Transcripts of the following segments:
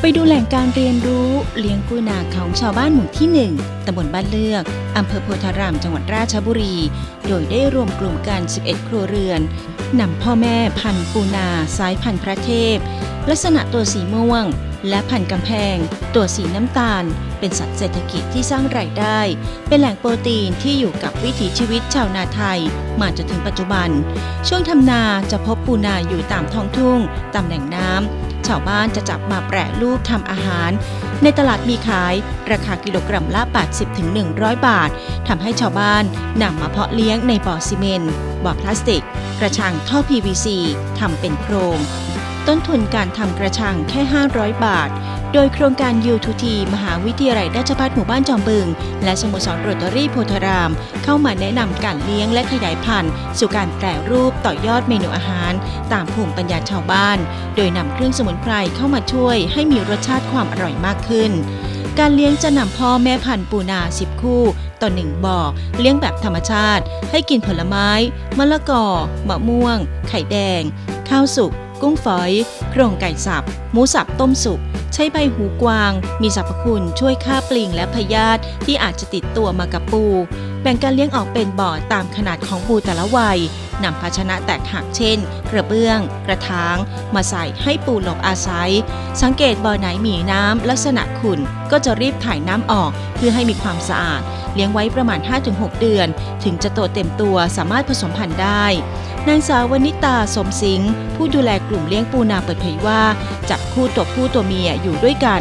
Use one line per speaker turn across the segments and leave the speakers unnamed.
ไปดูแหล่งการเรียนรู้เลี้ยงปูนาของชาวบ้านหมู่ที่ 1ตำบลบ้านเลือก อำเภอโพธาราม จังหวัดราชบุรี โดยได้รวมกลุ่มกัน 11 ครัวเรือนนำพ่อแม่พันธุ์ปูนาสายพันธุ์พระเทพ ลักษณะตัวสีม่วง และพันธุ์กำแพง ตัวสีน้ำตาล เป็นสัตว์เศรษฐกิจที่สร้างรายได้ เป็นแหล่งโปรตีนที่อยู่กับวิถีชีวิตชาวนาไทย มาจนถึงปัจจุบัน ช่วงทำนาจะพบปูนาอยู่ตามท้องทุ่ง ตามแหล่งน้ำ ชาวบ้านจะจับมาแปรรูปทำอาหาร ในตลาดมีขาย ราคากิโลกรัมละ 80-100 บาททำให้ชาวบ้านนำมาเพาะเลี้ยงในบ่อซีเมนต์บ่อพลาสติก กระชังท่อ PVC ทำเป็นโครง ต้นทุนการทำกระชังแค่ 500 บาท โดยโครงการ U2T มหาวิทยาลัยราชภัฏหมู่บ้านจอมบึง และสโมสรโรตารี่โพธาราม เข้ามาแนะนำการเลี้ยงและขยายพันธุ์ สู่การแปรรูปต่อยอดเมนูอาหาร ตามภูมิปัญญาชาวบ้าน โดยนำเครื่องสมุนไพรเข้ามาช่วย ให้มีรสชาติความอร่อยมากขึ้น การเลี้ยงจะนำพ่อแม่พันธุ์ปูนา 10 คู่ต่อหนึ่งบ่อเลี้ยงแบบธรรมชาติ ให้กินผลไม้ มะละกอ มะม่วง ไข่แดง ข้าวสุก กุ้งฝอย โครงไก่สับ หมูสับต้มสุก ใช้ใบหูกวาง มีสรรพคุณช่วยฆ่าปลิงและพยาธิที่อาจจะติดตัวมากับปู แบ่งการเลี้ยงออกเป็นบ่อตามขนาดของปูแต่ละวัยนำภาชนะแตกหักเช่น กระเบื้อง กระถาง มาใส่ให้ปูหลบอาศัย สังเกตบ่อไหนมีน้ำลักษณะขุ่นก็จะรีบถ่ายน้ำออกเพื่อให้มีความสะอาด เลี้ยงไว้ประมาณ 5-6 เดือน ถึงจะโตเต็มตัวสามารถผสมพันธุ์ได้ นางสาววนิตาสมสิงห์ผู้ดูแลกลุ่มเลี้ยงปูนาเปิดเผยว่า จับคู่ตัวผู้ตัวเมียอยู่ด้วยกัน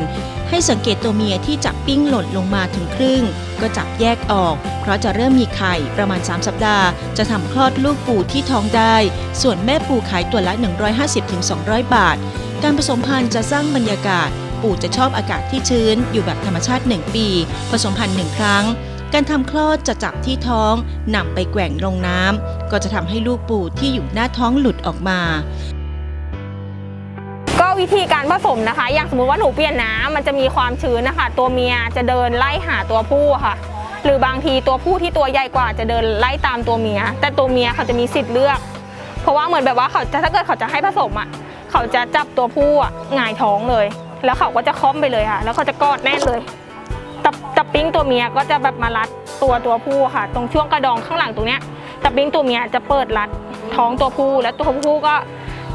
ให้สังเกตตัวเมียที่จับปิ้งหล่นลงมาถึงครึ่ง ก็จับแยกออก เพราะจะเริ่มมีไข่ประมาณ 3 สัปดาห์ จะทำคลอดลูกปูที่ท้องได้ ส่วนแม่ปูขายตัวละ 150-200 บาท การผสมพันธุ์จะสร้างบรรยากาศปูจะชอบอากาศที่ชื้น อยู่แบบธรรมชาติ 1 ปี ผสมพันธุ์หนึ่งครั้ง การทำคลอดจะจับที่ท้องนำไปแกว่งลงน้ำ ก็จะทำให้ลูกปูที่อยู่หน้าท้องหลุดออกมา
ก็วิธีการผสมนะคะ อย่างสมมติว่าหนูเปลี่ยนน้ำมันจะมีความชื้นนะคะ ตัวเมียจะเดินไล่หาตัวผู้ค่ะ หรือบางทีตัวผู้ที่ตัวใหญ่กว่าจะเดินไล่ตามตัวเมีย แต่ตัวเมียเขาจะมีสิทธิ์เลือก เพราะว่าเหมือนแบบว่าเขาจะถ้าเกิดเขาจะให้ผสมอะเขาจะจับตัวผู้อะหงายท้องเลย แล้วเขาก็จะค้อมไปเลยค่ะ แล้วเขาจะกอดแน่นเลยตะตะปิ้งตัวเมียก็จะแบบมารัดตัวตัวผู้ค่ะ ตรงช่วงกระดองข้างหลังตรงเนี้ย ตะปิ้งตัวเมียจะเปิดรัดท้องตัวผู้แล้วตัวผู้ก็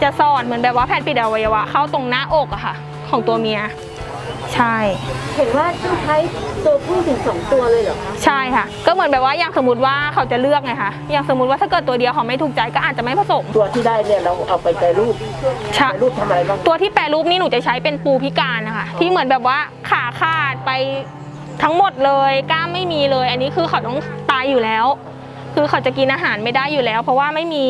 จะสอดเหมือนแบบว่าแผ่นปิดอวัยวะเข้าตรงหน้าอกอะค่ะ ของตัวเมีย ใช่
เห็นว่าต้องใช้ตัวผู้ถึงสองตัวเลยเหรอคะ
ใช่ค่ะ ก็เหมือนแบบว่าอย่างสมมติว่าเขาจะเลือกไงคะอย่างสมมติว่าถ้าเกิดตัวเดียวเขาไม่ถูกใจก็อาจจะไม่ผสม
ตัวที่ได้เนี่ยเราเอาไปแปรรูป
ใช่
แปรรูปทำอะไรบ้าง
ตัวที่แปรรูปนี่หนูจะใช้เป็นปูพิการนะคะที่เหมือนแบบว่าขาขาดไปทั้งหมดเลยกล้ามไม่มีเลย อันนี้คือเขาต้องตายอยู่แล้ว คือเขาจะกินอาหารไม่ได้อยู่แล้ว เพราะว่าไม่มี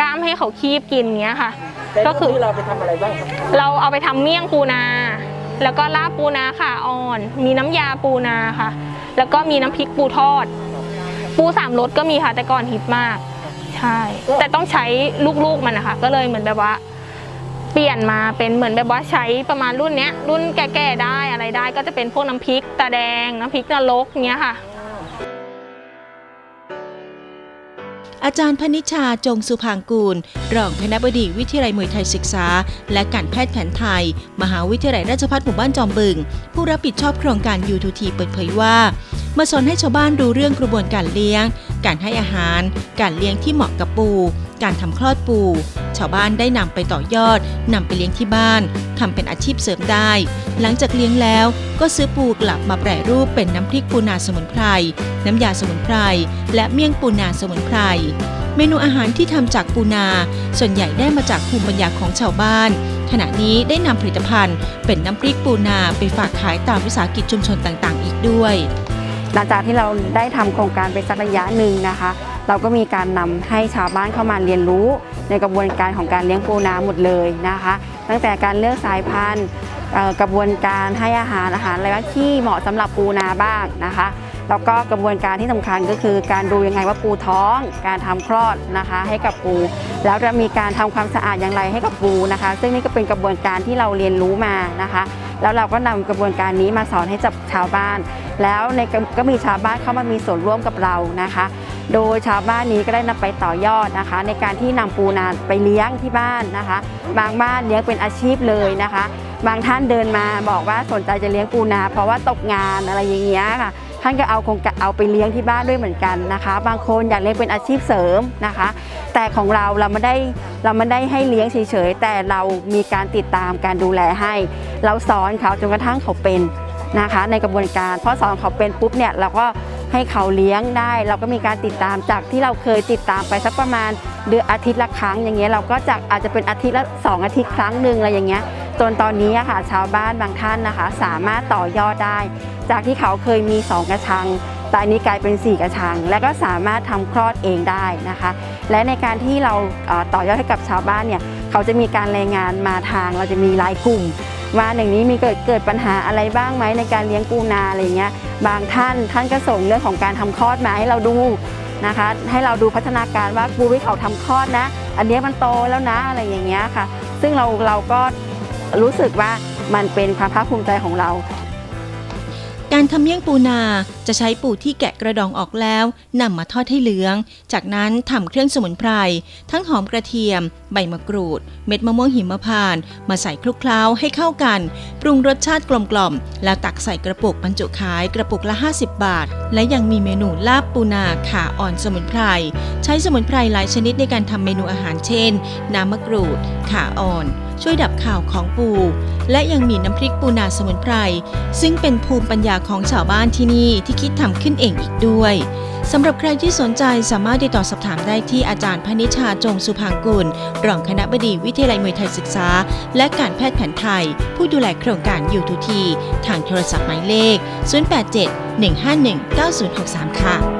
กล้ามให้เขาคีบกินเงี้ยค่ะ
แปร
ก็
รูป
คือ
ที่เราไปทำอะไรบ้างครับ
เราเอาไปทำเมี่ยงปูนา แล้วก็ลาบปูนาค่ะอ่อน มีน้ำยาปูนาค่ะ แล้วก็มีน้ำพริกปูทอด ปูสามรสก็มีค่ะแต่ก่อนฮิตมาก ใช่ แต่ต้องใช้ลูกๆมันนะคะ ก็เลยเหมือนแบบว่าเปลี่ยนมาเป็นเหมือนแบบว่าใช้ประมาณรุ่นเนี้ยรุ่นแก่ๆได้อะไรได้ก็จะเป็นพวกน้ำพริกตาแดงน้ำพริกนรกเงี้ยค่ะ
อาจารย์พนิชาจงสุพางกูล รองคณบดีวิทยาลัยมวยไทยศึกษา และการแพทย์แผนไทย มหาวิทยาลัยราชภัฏหมู่บ้านจอมบึง ผู้รับผิดชอบโครงการ U2T เปิดเผยว่า มาสอนให้ชาวบ้านรู้เรื่องกระบวนการเลี้ยง การให้อาหาร การเลี้ยงที่เหมาะกับปู การทำคลอดปู ชาวบ้านได้นำไปต่อยอดนำไปเลี้ยงที่บ้านทำเป็นอาชีพเสริมได้ หลังจากเลี้ยงแล้วก็ซื้อปูกลับมาแปรรูปเป็นน้ำพริกปูนาสมุนไพร น้ำยาสมุนไพร และเมี่ยงปูนาสมุนไพรเมนูอาหารที่ทำจากปูนา ส่วนใหญ่ได้มาจากภูมิปัญญาของชาวบ้าน ขณะนี้ได้นำผลิตภัณฑ์ เป็นน้ำพริกปูนาไปฝากขายตามวิสาหกิจชุมชนต่างๆ อีกด้วย
หลังจากที่เราได้ทำโครงการไปสักระยะหนึ่งนะคะ เราก็มีการนำให้ชาวบ้านเข้ามาเรียนรู้ในกระบวนการของการเลี้ยงปูนาหมดเลยนะคะ ตั้งแต่การเลือกสายพันธุ์กระบวนการให้อาหารอาหารอะไรบ้างที่เหมาะสำหรับปูนาบ้างนะคะแล้วก็กระบวนการที่สำคัญก็คือการดูยังไงว่าปูท้อง การทำคลอดนะคะให้กับปู แล้วจะมีการทำความสะอาดอย่างไรให้กับปูนะคะ ซึ่งนี่ก็เป็นกระบวนการที่เราเรียนรู้มานะคะ แล้วเราก็นำกระบวนการนี้มาสอนให้กับชาวบ้าน แล้วในก็มีชาวบ้านเข้ามามีส่วนร่วมกับเรานะคะ โดยชาวบ้านนี้ก็ได้นำไปต่อยอดนะคะ ในการที่นำปูนาไปเลี้ยงที่บ้านนะคะ บางบ้านเลี้ยงเป็นอาชีพเลยนะคะ บางท่านเดินมาบอกว่าสนใจจะเลี้ยงปูนา เพราะว่าตกงานอะไรอย่างเงี้ยค่ะท่านก็เอาคงเอาไปเลี้ยงที่บ้านด้วยเหมือนกันนะคะ บางคนอยากเลี้ยงเป็นอาชีพเสริมนะคะ แต่ของเราเราไม่ได้เราไม่ได้ให้เลี้ยงเฉยๆแต่เรามีการติดตามการดูแลให้ เราสอนเขาจนกระทั่งเขาเป็น นะคะ ในกระบวนการพอสอนเขาเป็นปุ๊บเนี่ยเราก็ให้เขาเลี้ยงได้ เราก็มีการติดตามจากที่เราเคยติดตามไปสักประมาณเดือนอาทิตย์ละครั้งอย่างเงี้ยเราก็จากอาจจะเป็นอาทิตย์ละสองอาทิตย์ครั้งหนึ่งอะไรอย่างเงี้ยจนตอนนี้ค่ะชาวบ้านบางท่านนะคะ สามารถต่อยอดได้ จากที่เขาเคยมี 2 กระชังแต่อันนี้กลายเป็น 4 กระชัง และก็สามารถทำคลอดเองได้นะคะ และในการที่เราต่อยอดให้กับชาวบ้านเนี่ยเขาจะมีการรายงานมาทาง เราจะมีรายกลุ่ม ว่าอย่างนี้มีเกิดเกิดปัญหาอะไรบ้างไหมในการเลี้ยงปูนาอะไรเงี้ยบางท่านท่านก็ส่งเรื่องของการทำคลอดมาให้เราดูนะคะ ให้เราดูพัฒนาการว่าปูที่เขาทำคลอดนะ อันนี้มันโตแล้วนะอะไรอย่างเงี้ยค่ะ ซึ่งเราเราก็รู้สึกว่ามันเป็นความภาคภูมิใจของเรา
การทำเมี่ยงปูนาจะใช้ปูที่แกะกระดองออกแล้วนำมาทอดให้เหลือง จากนั้นทำเครื่องสมุนไพร ทั้งหอมกระเทียม ใบมะกรูด เม็ดมะม่วงหิมพานต์มาใส่คลุกเคล้าให้เข้ากัน ปรุงรสชาติกลมๆแล้วตักใส่กระปุกบรรจุขายกระปุกละ 50 บาท และยังมีเมนูลาบปูนาขาอ่อนสมุนไพร ใช้สมุนไพรหลายชนิดในการทำเมนูอาหารเช่น น้ำมะกรูด ขาอ่อน ช่วยดับข่าวของปู และยังมีน้ำพริกปูนาสมุนไพร ซึ่งเป็นภูมิปัญญาของชาวบ้านที่นี่ที่คิดทำขึ้นเองอีกด้วยสำหรับใครที่สนใจสามารถติดต่อสอบถามได้ที่อาจารย์พนิชาจงสุพางกุล รองคณะบดีวิทยาลัยมวยไทยศึกษา และการแพทย์แผนไทย ผู้ดูแลโครงการยูทูทีทางโทรศัพท์หมายเลข 087 151 9063 ค่ะ